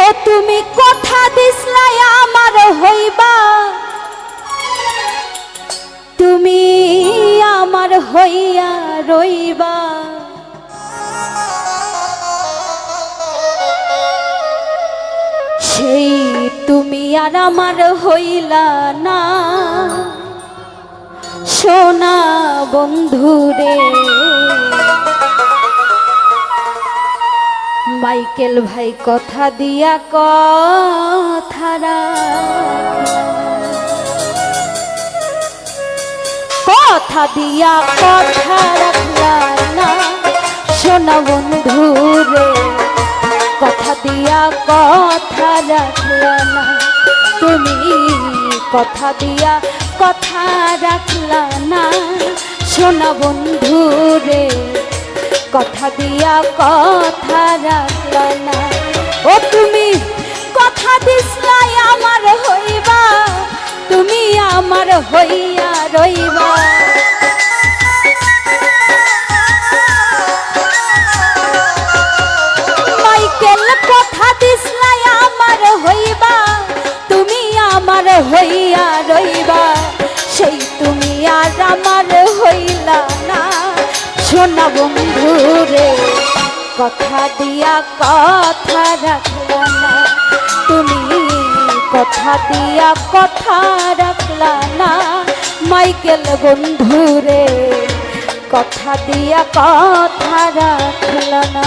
ও তুমি কথা দিসলাই আমার হইবা। তুমি আমার হইয়া রইবা। সেই তুমি আর আমার হইলা না। সোনা বন্ধুরে মাইকেল ভাই কথা দিয়া কথা রাখলা। কথা দিয়া কথা রাখলা না, সোনা বন্ধুরে কথা দিয়া কথা রাখলা না, তুমি কথা দিয়া কথা রাখলা না, সোনা বন্ধুরে কথা দিয়া কথা রাখলা না। ও তুমি, কথা দিসলাই আমার হইবা। তুমি আমার হইয়া রইবা। সোনা বন্ধুরে কথা দিয়া কথা রাখলা না। তুমি কথা দিয়া কথা রাখলা না। মাইকেল বন্ধু রে, কথা দিয়া কথা রাখলা না।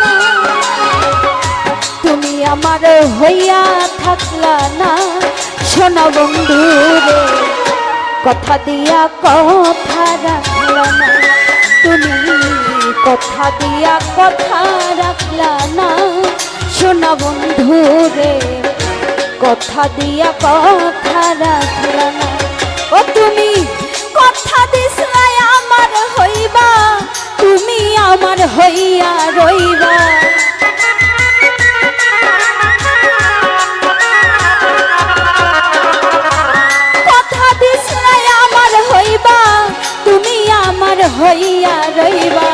না তুমি আমার হইয়া থাকলা না সোনা বন্ধু রে কথা দিয়া কথা রাখলা না, তুমি কথা দিয়া কথা রাখলা না সোনা বন্ধু রে কথা দিয়া কথা রাখলা না। ও তুমি, কথা দিসলাই আমার হইবা, তুমি আমার হইয়া রইবা। কথা দিসলাই আমার হইবা, তুমি আমার হইয়া রইবা।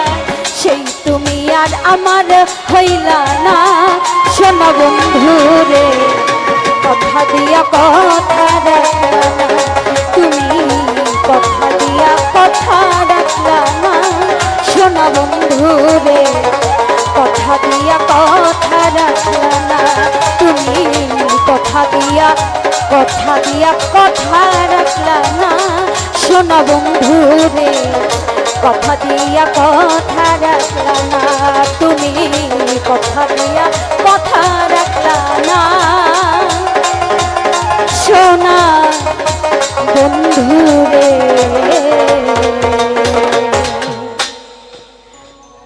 সেই তুমি আর আমার হইলা না, সোনা বন্ধু রে কথা দিয়া কথা রাখলা না। তুমি কথা দিয়া কথা রাখলা না। সোনা বন্ধু রে কথা দিয়া কথা রাখলা তুমি কথা দিয়া কথা দিয়া কথা রাখলা না। সোনা বন্ধু রে কথা দিয়া কথা রাখলা না। তুমি কথা দিয়া কথা রাখলা না। বন্ধু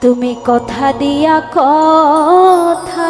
তুমি কথা দিয়া কথা